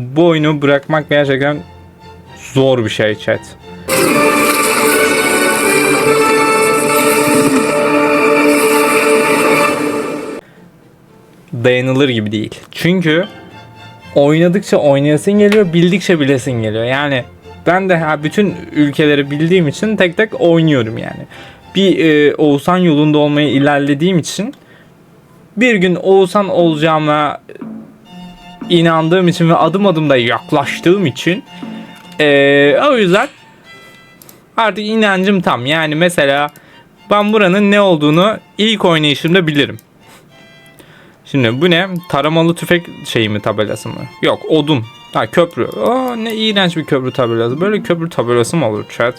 Bu oyunu bırakmak gerçekten zor bir şey chat. Dayanılır gibi değil. Çünkü oynadıkça oynayasın geliyor, bildikçe bilesin geliyor. Yani ben de ha, bütün ülkeleri bildiğim için tek tek oynuyorum yani. Bir e, Oğuzhan yolunda olmayı ilerlediğim için bir gün Oğuzhan olacağıma inandığım için ve adım adım da yaklaştığım için eee, o yüzden artık inancım tam. Yani mesela ben buranın ne olduğunu ilk oynayışımda bilirim. Şimdi bu ne? Taramalı tüfek şeyi mi tabelası mı? Yok odun. Ha köprü. Aa, ne iğrenç bir köprü tabelası. Böyle köprü tabelası mı olur chat?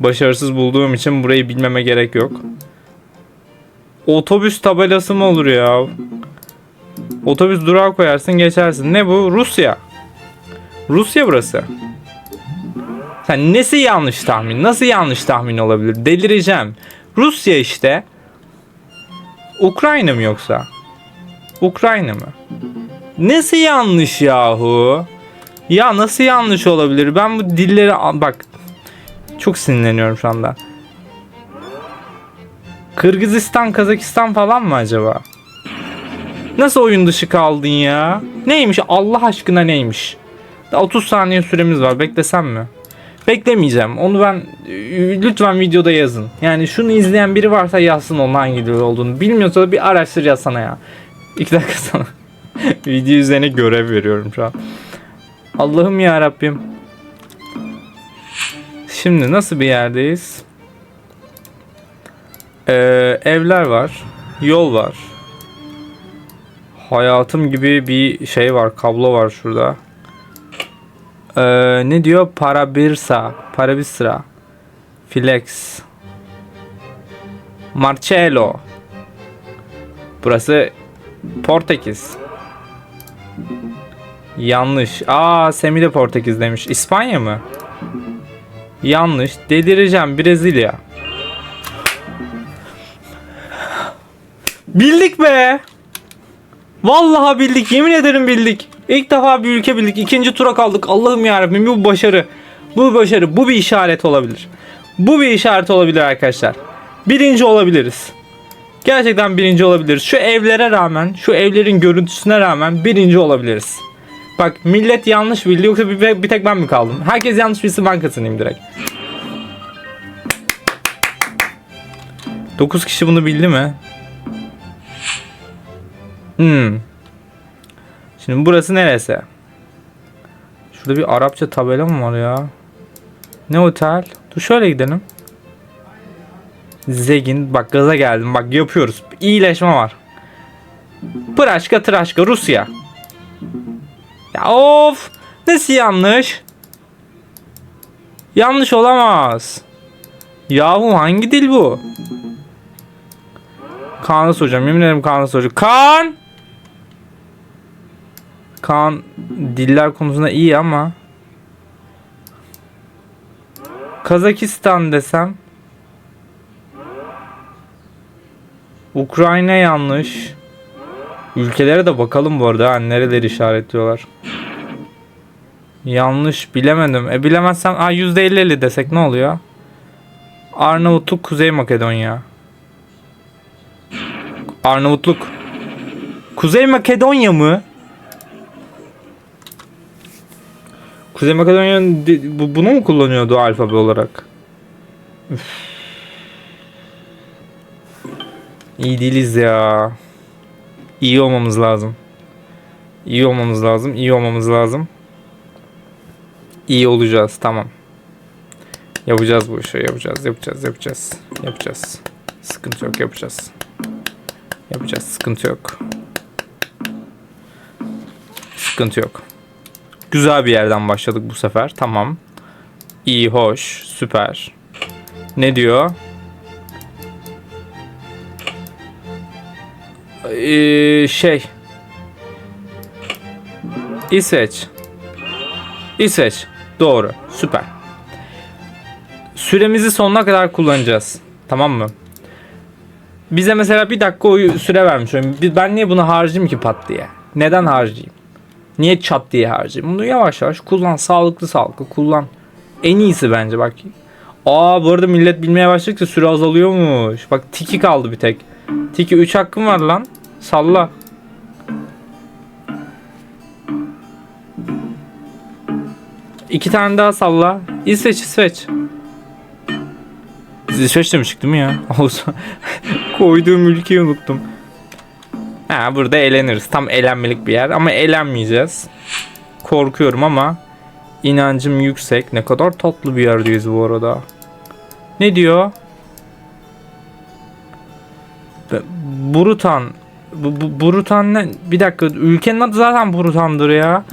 Başarısız bulduğum için burayı bilmeme gerek yok. Otobüs tabelası mı olur ya? Otobüs durağı koyarsın geçersin. Ne bu? Rusya. Rusya burası. Sen nesi yanlış tahmin? Nasıl yanlış tahmin olabilir? Delireceğim. Rusya işte. Ukrayna mı yoksa? Ukrayna mı? Nesi yanlış yahu? Ya nasıl yanlış olabilir? Ben bu dilleri bak çok sinirleniyorum şu anda. Kırgızistan, Kazakistan falan mı acaba? Nasıl oyun dışı kaldın ya? Neymiş Allah aşkına neymiş? Daha 30 saniye süremiz var. Beklesem mi? Beklemeyeceğim. Onu ben lütfen videoda yazın. Yani şunu izleyen biri varsa yazsın onun hangi dil olduğunu. Bilmiyorsa da bir araştır yazsana ya. İki dakika sana. Video üzerine görev veriyorum şu an. Allah'ım ya Rabbim. Şimdi nasıl bir yerdeyiz? Ee, evler var. Yol var. Hayatım gibi bir şey var. Kablo var şurada. Ee, ne diyor? Parabirsa. Parabisra. Flex. Marcello. Burası Portekiz. Yanlış. Aa Semi de Portekiz demiş. İspanya mı? Yanlış. Delireceğim. Brezilya. Bildik be. Vallahi bildik. Yemin ederim bildik. İlk defa bir ülke bildik. İkinci tura kaldık. Allah'ım yarabbim bu başarı. Bu başarı. Bu bir işaret olabilir. Bu bir işaret olabilir arkadaşlar. Birinci olabiliriz. Gerçekten birinci olabiliriz. Şu evlere rağmen, şu evlerin görüntüsüne rağmen birinci olabiliriz. Bak millet yanlış bildi yoksa bir, bir tek ben mi kaldım? Herkes yanlış bilsin ben kazanayım direkt. 9 kişi bunu bildi mi? Hmm. Şimdi burası neresi? Şurada bir Arapça tabela mı var ya? Ne otel? Dur şöyle gidelim. Zegin. Bak gaza geldim. Bak yapıyoruz. İyileşme var. Pıraşka tıraşka Rusya. Ya of. Nasıl yanlış? Yanlış olamaz. Yahu hangi dil bu? Kaan'a soracağım. Yemin ederim Kaan'a soracağım. Kaan! Kaan diller konusunda iyi ama Kazakistan desem Ukrayna yanlış. Ülkelere de bakalım bu arada. Ha, nereleri işaretliyorlar. Yanlış bilemedim. E bilemezsem a %50 desek ne oluyor? Arnavutluk Kuzey Makedonya. Arnavutluk. Kuzey Makedonya mı? Kuzey Makedonya'nın bunu mu kullanıyordu alfabe olarak? Üf. İyi değiliz ya. İyi olmamız lazım. İyi olmamız lazım. İyi olmamız lazım. İyi olacağız. Tamam. Yapacağız bu işi. Yapacağız. Yapacağız. Yapacağız. Yapacağız. Sıkıntı yok. Yapacağız. Yapacağız. Sıkıntı yok. Sıkıntı yok. Güzel bir yerden başladık bu sefer. Tamam. İyi, hoş, süper. Ne diyor? Ee, şey. İsveç. İsveç. Doğru. Süper. Süremizi sonuna kadar kullanacağız. Tamam mı? Bize mesela bir dakika süre vermiş. Ben niye bunu harcayayım ki pat diye? Neden harcayayım? Niye çat diye harcayayım? Bunu yavaş yavaş kullan. Sağlıklı sağlıklı kullan. En iyisi bence bak. Aa bu arada millet bilmeye başladıkça süre azalıyormuş. Bak tiki kaldı bir tek. Tiki 3 hakkım var lan. Salla. İki tane daha salla. İsveç İsveç. İsveç demiştik değil mi ya? Koyduğum ülkeyi unuttum. Ha burada eğleniriz. Tam eğlenmelik bir yer ama eğlenmeyeceğiz. Korkuyorum ama inancım yüksek. Ne kadar tatlı bir yerdeyiz bu arada. Ne diyor? Burutan. Bu, bu, Burutan ne? Bir dakika. Ülkenin adı zaten Burutan'dır ya.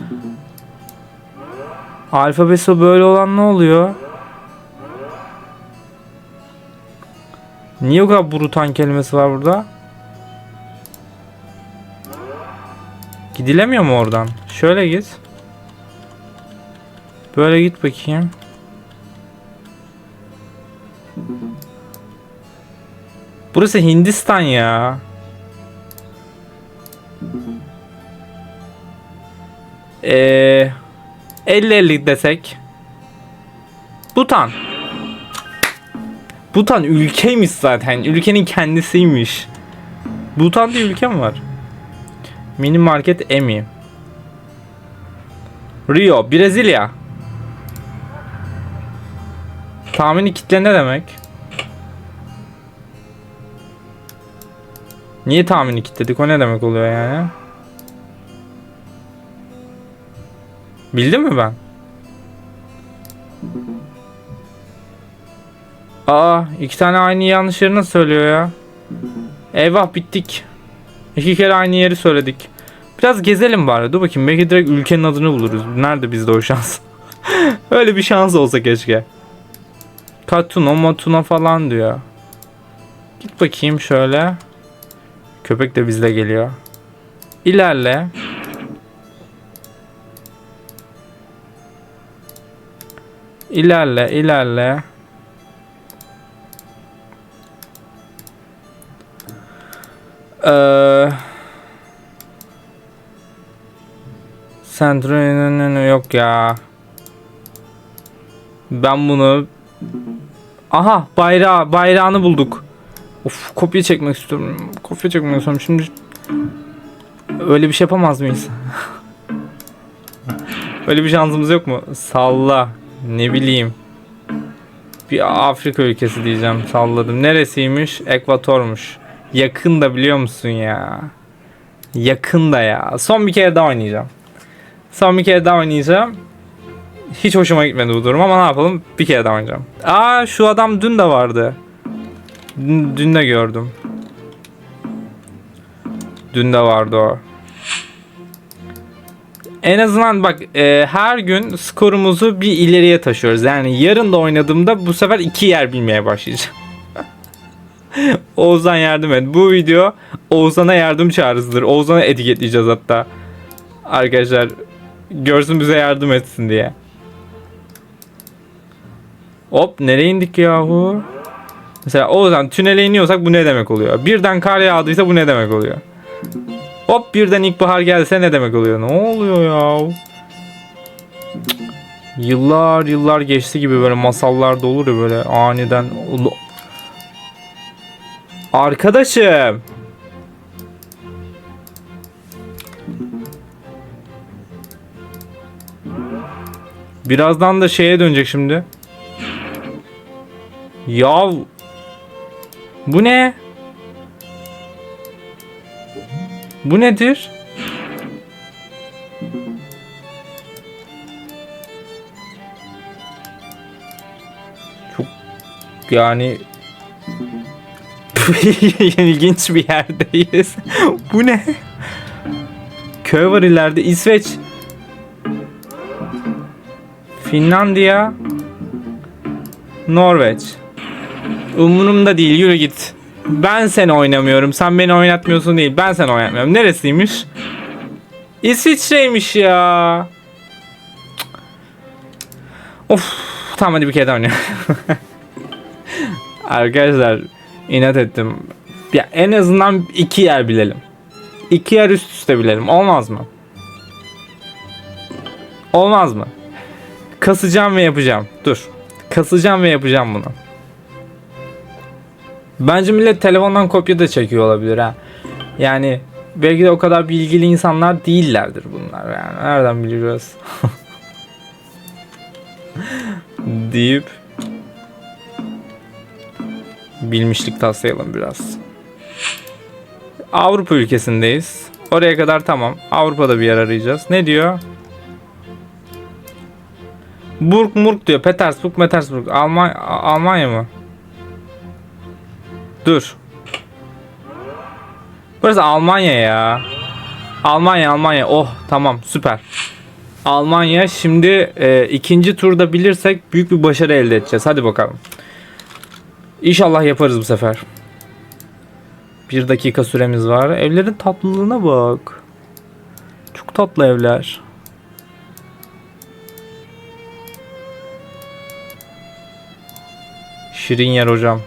Alfabesi böyle olan ne oluyor? Niye o kadar Burutan kelimesi var burada? Gidilemiyor mu oradan? Şöyle git. Böyle git bakayım. Burası Hindistan ya. Eee 50-50 desek. Butan. Butan ülkeymiş zaten. Ülkenin kendisiymiş. Butan diye ülke mi var? Mini market Emi. Rio, Brezilya. Tahmini kitle ne demek? Niye tahmini kitledik? O ne demek oluyor yani? Bildim mi ben? Aa, iki tane aynı yanlış söylüyor ya? Eyvah bittik. İki kere aynı yeri söyledik. Biraz gezelim bari. Dur bakayım belki direkt ülkenin adını buluruz. Nerede bizde o şans? Öyle bir şans olsa keşke. Katuna, Matuna falan diyor. Git bakayım şöyle. Köpek de bizle geliyor. İlerle. İlerle, ilerle. Central yok ya. Ben bunu Aha bayrağı bayrağını bulduk. Of kopya çekmek istiyorum. Kopya çekmek istiyorum. Şimdi öyle bir şey yapamaz mıyız? öyle bir şansımız yok mu? Salla. Ne bileyim. Bir Afrika ülkesi diyeceğim. Salladım. Neresiymiş? Ekvatormuş. Yakın da biliyor musun ya? Yakın da ya. Son bir kere daha oynayacağım. Son bir kere daha oynayacağım. Hiç hoşuma gitmedi bu durum ama ne yapalım? Bir kere daha oynayacağım. Aa şu adam dün de vardı. Dün, dün de gördüm. Dün de vardı o. En azından bak e, her gün skorumuzu bir ileriye taşıyoruz. Yani yarın da oynadığımda bu sefer iki yer bilmeye başlayacağım. Oğuzhan yardım et. Bu video Oğuzhan'a yardım çağrısıdır. Oğuzhan'a etiketleyeceğiz hatta. Arkadaşlar görsün bize yardım etsin diye. Hop nereye indik yahu? Mesela Oğuzhan tünele iniyorsak bu ne demek oluyor? Birden kar yağdıysa bu ne demek oluyor? Hop birden ilkbahar gelse ne demek oluyor? Ne oluyor ya? Yıllar yıllar geçti gibi böyle masallarda olur ya böyle aniden Arkadaşım. Birazdan da şeye dönecek şimdi. Ya bu ne? Bu nedir? Çok yani ilginç bir yerdeyiz. bu ne? Köy var ileride. İsveç. Finlandiya. Norveç. Umurumda değil yürü git. Ben seni oynamıyorum. Sen beni oynatmıyorsun değil. Ben seni oynatmıyorum. Neresiymiş? İsviçre'ymiş ya. Of. Tamam hadi bir kere daha oynayalım. Arkadaşlar inat ettim. Ya en azından iki yer bilelim. İki yer üst üste bilelim. Olmaz mı? Olmaz mı? Kasacağım ve yapacağım. Dur. Kasacağım ve yapacağım bunu. Bence millet telefondan kopya da çekiyor olabilir ha. Yani belki de o kadar bilgili insanlar değillerdir bunlar yani. Nereden biliyoruz? deyip bilmişlik taslayalım biraz. Avrupa ülkesindeyiz. Oraya kadar tamam. Avrupa'da bir yer arayacağız. Ne diyor? Burg Murg diyor. Petersburg, Petersburg. Alman Almanya mı? Dur. Burası Almanya ya. Almanya, Almanya. Oh tamam süper. Almanya şimdi e, ikinci turda bilirsek büyük bir başarı elde edeceğiz. Hadi bakalım. İnşallah yaparız bu sefer. Bir dakika süremiz var. Evlerin tatlılığına bak. Çok tatlı evler. Şirin yer hocam.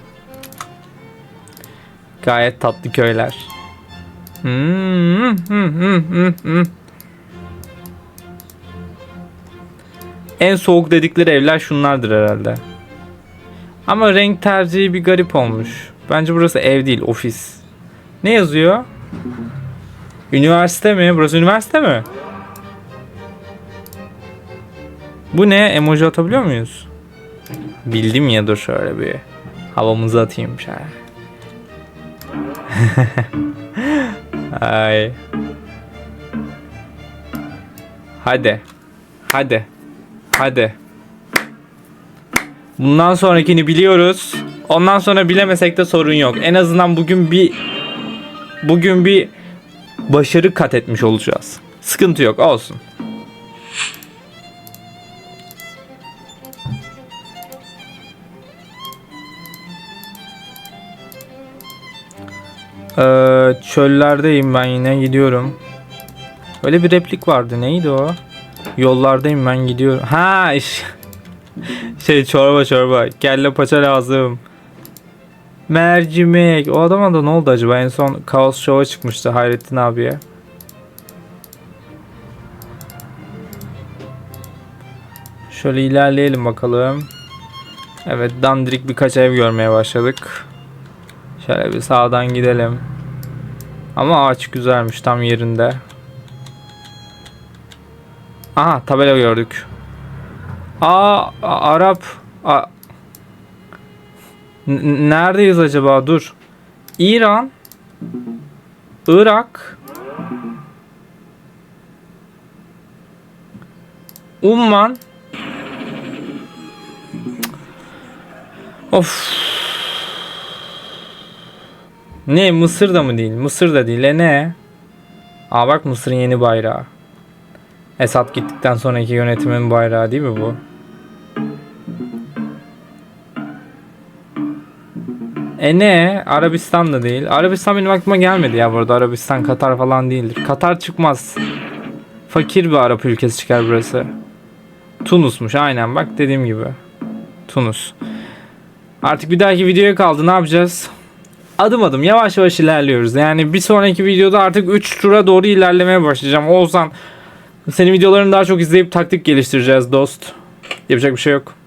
Gayet tatlı köyler. Hmm. En soğuk dedikleri evler şunlardır herhalde. Ama renk tercihi bir garip olmuş. Bence burası ev değil, ofis. Ne yazıyor? Üniversite mi? Burası üniversite mi? Bu ne? Emoji atabiliyor muyuz? Bildim ya dur şöyle bir havamızı atayım şöyle. Ay. Hadi. Hadi. Hadi. Bundan sonrakini biliyoruz. Ondan sonra bilemesek de sorun yok. En azından bugün bir bugün bir başarı kat etmiş olacağız. Sıkıntı yok olsun. Ee, çöllerdeyim ben yine gidiyorum. Öyle bir replik vardı neydi o? Yollardayım ben gidiyorum. Ha iş. Şey çorba çorba. Kelle paça lazım. Mercimek. O adama da ne oldu acaba? En son Kaos Show'a çıkmıştı Hayrettin abiye. Şöyle ilerleyelim bakalım. Evet dandirik birkaç ev görmeye başladık. Şöyle bir sağdan gidelim. Ama ağaç güzelmiş tam yerinde. Aha tabela gördük. Aa Arap. A- neredeyiz acaba? Dur. İran. Irak. Umman. Of. Ne Mısır da mı değil? Mısır da değil. E ne? Aa bak Mısır'ın yeni bayrağı. Esad gittikten sonraki yönetimin bayrağı değil mi bu? E ne? Arabistan da değil. Arabistan benim aklıma gelmedi ya burada. Arabistan, Katar falan değildir. Katar çıkmaz. Fakir bir Arap ülkesi çıkar burası. Tunus'muş aynen bak dediğim gibi. Tunus. Artık bir dahaki videoya kaldı ne yapacağız? Adım adım yavaş yavaş ilerliyoruz. Yani bir sonraki videoda artık 3 tura doğru ilerlemeye başlayacağım. Oğuzhan senin videolarını daha çok izleyip taktik geliştireceğiz dost. Yapacak bir şey yok.